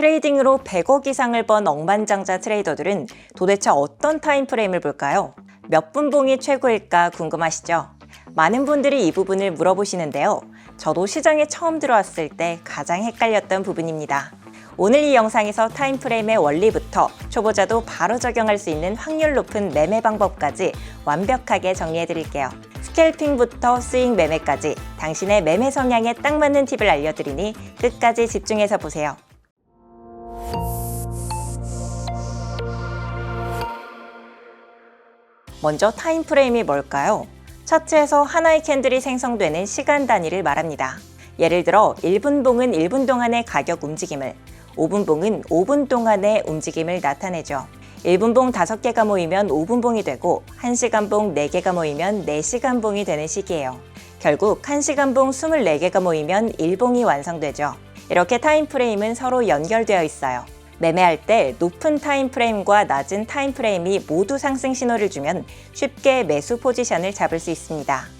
트레이딩으로 100억 이상을 번 억만장자 트레이더들은 도대체 어떤 타임프레임을 볼까요? 몇 분봉이 최고일까 궁금하시죠? 많은 분들이 이 부분을 물어보시는데요. 저도 시장에 처음 들어왔을 때 가장 헷갈렸던 부분입니다. 오늘 이 영상에서 타임프레임의 원리부터 초보자도 바로 적용할 수 있는 확률 높은 매매 방법까지 완벽하게 정리해 드릴게요. 스캘핑부터 스윙 매매까지 당신의 매매 성향에 딱 맞는 팁을 알려드리니 끝까지 집중해서 보세요. 먼저 타임 프레임이 뭘까요? 차트에서 하나의 캔들이 생성되는 시간 단위를 말합니다. 예를 들어 1분 봉은 1분 동안의 가격 움직임을, 5분 봉은 5분 동안의 움직임을 나타내죠. 1분 봉 5개가 모이면 5분 봉이 되고 1시간 봉 4개가 모이면 4시간 봉이 되는 시기예요. 결국 1시간 봉 24개가 모이면 1봉이 완성되죠. 이렇게 타임 프레임은 서로 연결되어 있어요. 매매할 때 높은 타임프레임과 낮은 타임프레임이 모두 상승 신호를 주면 쉽게 매수 포지션을 잡을 수 있습니다.